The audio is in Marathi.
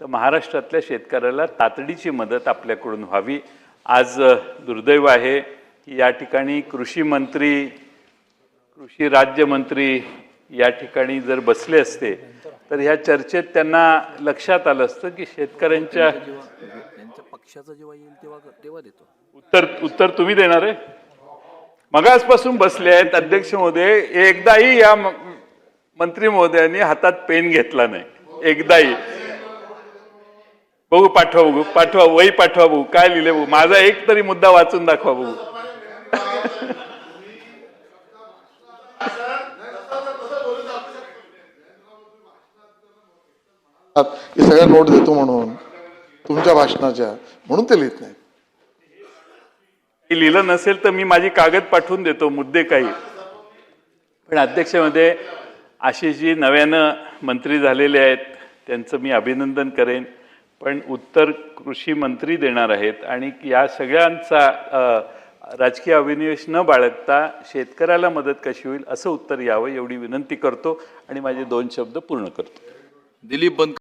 तर महाराष्ट्रातल्या शेतकऱ्याला तातडीची मदत आपल्याकडून व्हावी. आज दुर्दैव आहे की या ठिकाणी कृषी मंत्री कृषी राज्यमंत्री या ठिकाणी जर बसले असते तर ह्या चर्चेत त्यांना लक्षात आलं असतं की शेतकऱ्यांच्या पक्षाचा जेव्हा येईल तेव्हा तेव्हा देतो. उत्तर उत्तर तुम्ही देणार आहे? मगासपासून बसले आहेत अध्यक्ष महोदय एकदाही या मंत्री महोदयांनी हातात पेन घेतला नाही. एकदाही. बघू पाठवा बघू पाठवा वही पाठवा बघू काय लिहिले बघू. माझा एक तरी मुद्दा वाचून दाखवा बघू. की सगळ्या नोट देतो म्हणून. तुमच्या भाषणाच्या. म्हणून ते लिहित नाही. लिहिलं नसेल तर मी माझी कागद पाठवून देतो मुद्दे काही. पण अध्यक्षमध्ये आशिषजी नव्यानं मंत्री झालेले आहेत. त्यांचं मी अभिनंदन करेन. पण उत्तर कृषी मंत्री देणार आहेत आणि या सगळ्यांचा राजकीय अभिनिवेश न बाळगता शेतकऱ्याला मदत कशी होईल असं उत्तर यावं एवढी विनंती करतो आणि माझे दोन शब्द पूर्ण करतो. दिलीप बंद